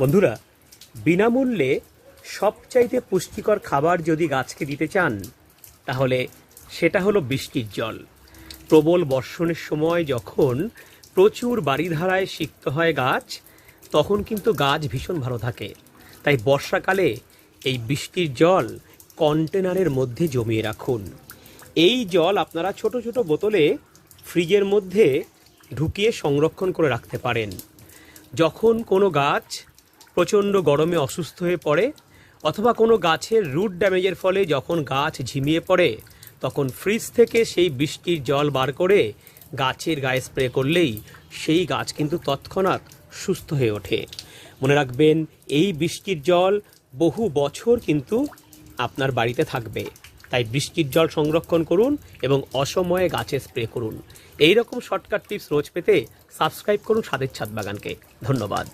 বন্ধুরা, বিনামূল্যে সবচাইতে পুষ্টিকর খাবার যদি গাছকে দিতে চান, তাহলে সেটা হলো বৃষ্টির জল। প্রবল বর্ষণের সময় যখন প্রচুর বাড়িধারায় সিক্ত হয় গাছ, তখন কিন্তু গাছ ভীষণ ভালো থাকে। তাই বর্ষাকালে এই বৃষ্টির জল কন্টেনারের মধ্যে জমিয়ে রাখুন। এই জল আপনারা ছোট ছোট বোতলে ফ্রিজের মধ্যে ঢুকিয়ে সংরক্ষণ করে রাখতে পারেন। যখন কোনো গাছ প্রচণ্ড গরমে অসুস্থ হয়ে পড়ে, অথবা কোনো গাছের রুট ড্যামেজের ফলে যখন গাছ ঝিমিয়ে পড়ে, তখন ফ্রিজ থেকে সেই বৃষ্টির জল বার করে গাছের গায়ে স্প্রে করলেই সেই গাছ কিন্তু তৎক্ষণাৎ সুস্থ হয়ে ওঠে। মনে রাখবেন, এই বৃষ্টির জল বহু বছর কিন্তু আপনার বাড়িতে থাকবে। তাই বৃষ্টির জল সংরক্ষণ করুন এবং অসময়ে গাছে স্প্রে করুন। এই রকম শর্টকাট টিপস রোজ পেতে সাবস্ক্রাইব করুন স্বাদের ছাদ বাগানকে। ধন্যবাদ।